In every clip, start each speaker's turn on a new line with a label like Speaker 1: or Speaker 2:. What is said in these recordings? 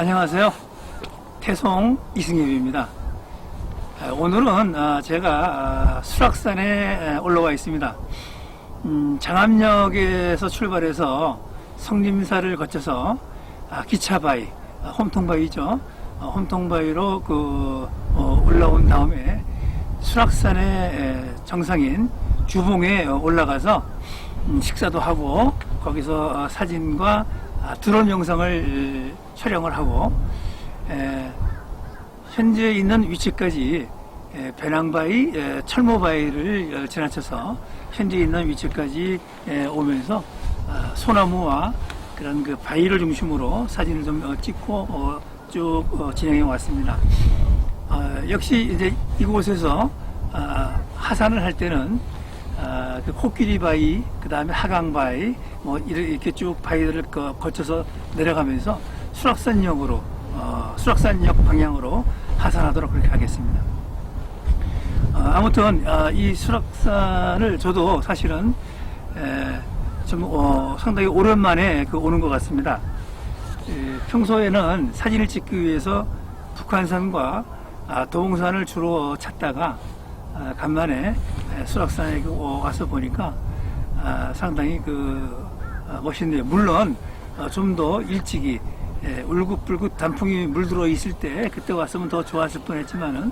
Speaker 1: 안녕하세요. 태송 이승엽입니다. 아, 오늘은 아, 제가 아, 수락산에 올라와 있습니다. 음, 장암역에서 출발해서 성림사를 거쳐서 아, 기차바위, 아, 홈통바위죠. 어, 홈통바위로 그 어, 올라온 다음에 수락산의 에, 정상인 주봉에 어, 올라가서 음, 식사도 하고 거기서 어, 사진과 아, 드론 영상을 에, 촬영을 하고 에, 현재 있는 위치까지 에, 배낭바위, 에, 철모바위를 어, 지나쳐서 현재 있는 위치까지 에, 오면서 아, 소나무와 그런 그 바위를 중심으로 사진을 좀 어, 찍고 어, 쭉 어, 진행해 왔습니다. 어, 역시 이제 이곳에서 아, 하산을 할 때는 아, 그 코끼리 바위, 그 다음에 하강 바위, 뭐 이렇게 쭉 바위들을 거- 거쳐서 내려가면서 수락산역으로 어, 수락산역 방향으로 하산하도록 그렇게 하겠습니다. 어, 아무튼 아, 이 수락산을 저도 사실은 에, 좀 어, 상당히 오랜만에 그 오는 것 같습니다. 에, 평소에는 사진을 찍기 위해서 북한산과 아, 도봉산을 주로 찾다가 아, 간만에 에, 수락산에 그 오- 와서 보니까 아, 상당히 그 아, 멋있네요. 물론 좀 더 일찍이 에, 울긋불긋 단풍이 물들어 있을 때 그때 왔으면 더 좋았을 뻔했지만은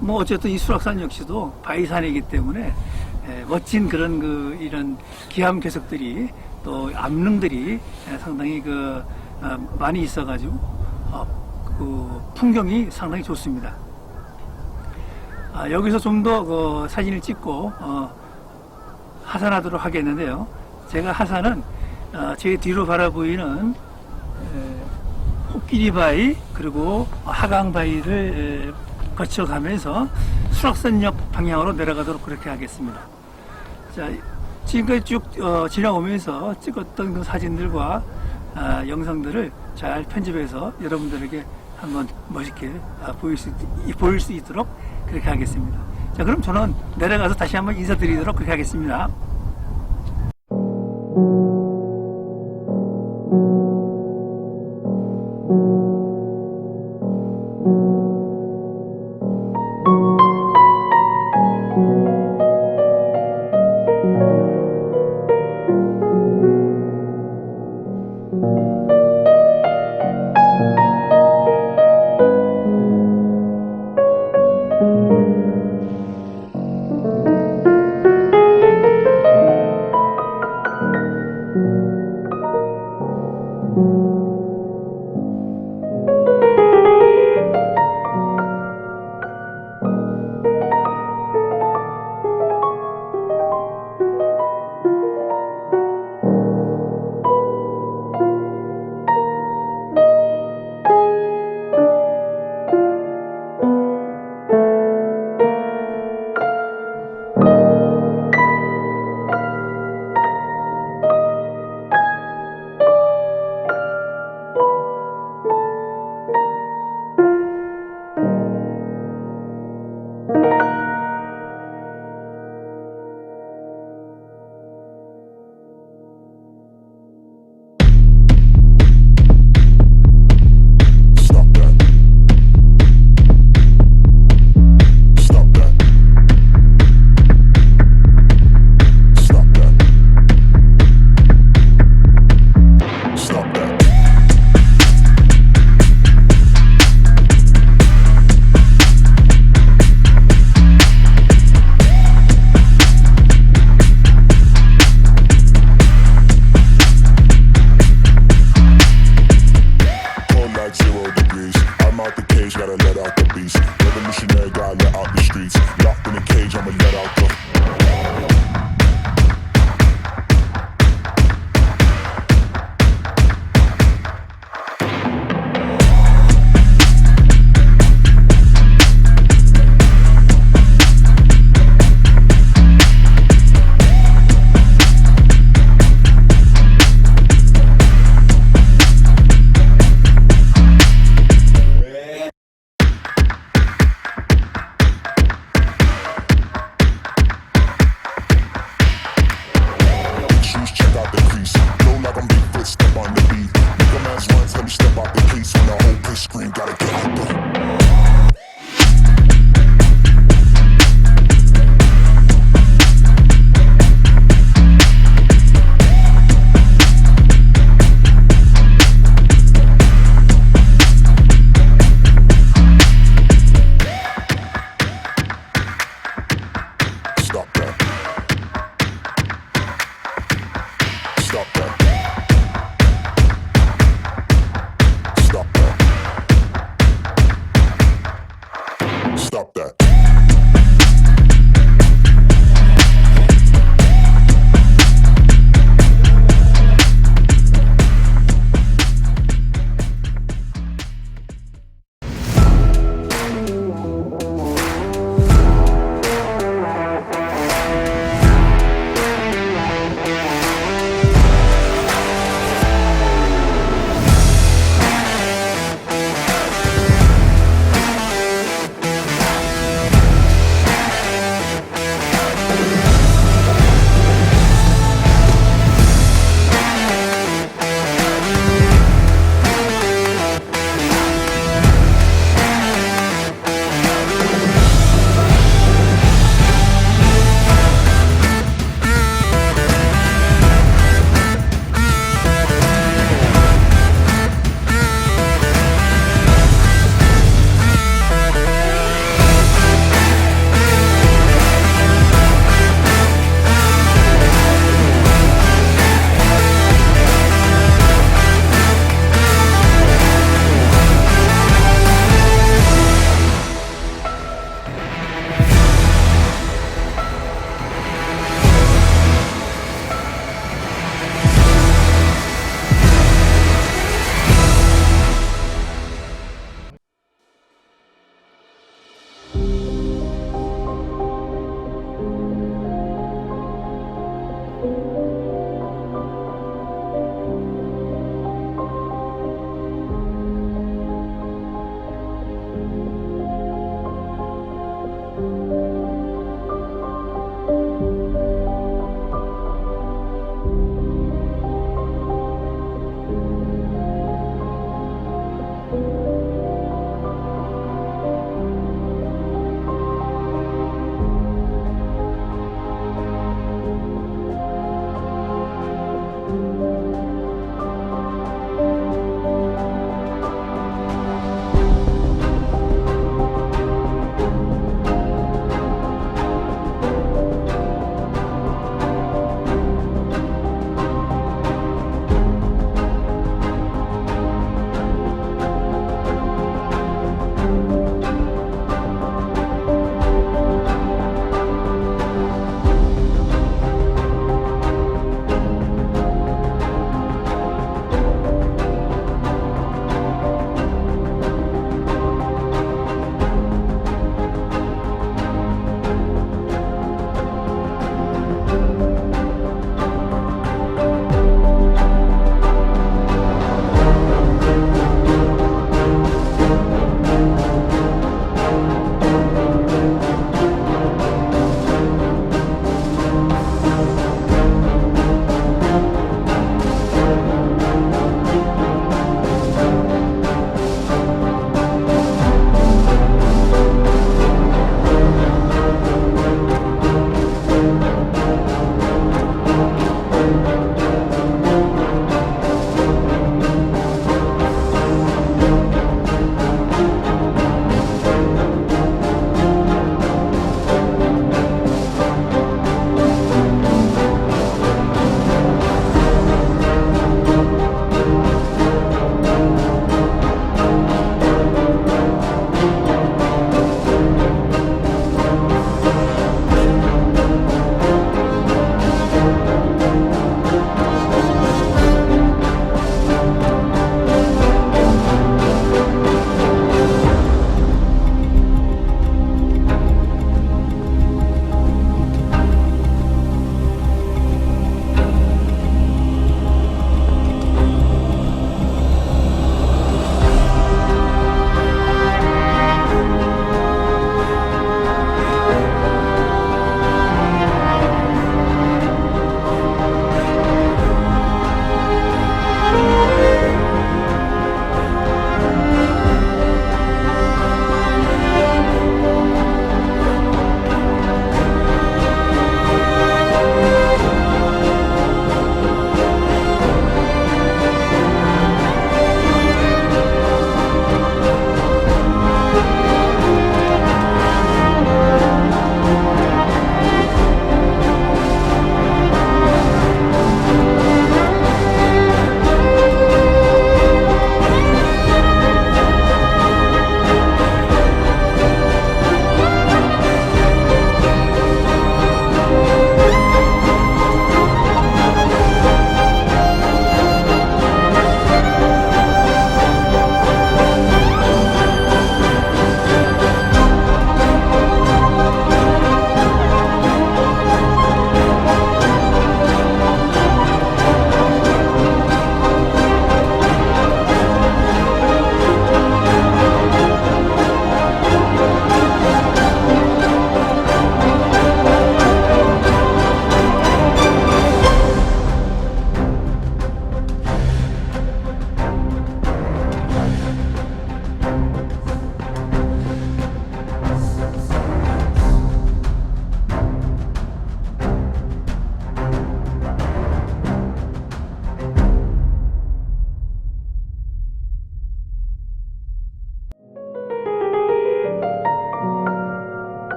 Speaker 1: 뭐 어쨌든 이 수락산 역시도 바위산이기 때문에 에, 멋진 그런 그 이런 기암 괴석들이 또 암릉들이 에, 상당히 그 어, 많이 있어가지고 어, 그 풍경이 상당히 좋습니다. 아, 여기서 좀 더 그 사진을 찍고 어, 하산하도록 하겠는데요. 제가 하산은 어, 제 뒤로 바라보이는 에, 코끼리 바위 그리고 하강 바위를 에, 거쳐가면서 수락산역 방향으로 내려가도록 그렇게 하겠습니다. 자, 지금까지 쭉 어, 지나오면서 찍었던 그 사진들과 아, 영상들을 잘 편집해서 여러분들에게 한번 멋있게 아, 보일, 수, 있- 보일 수 있도록 그렇게 하겠습니다. 자, 그럼 저는 내려가서 다시 한번 인사드리도록 그렇게 하겠습니다.
Speaker 2: Thank you.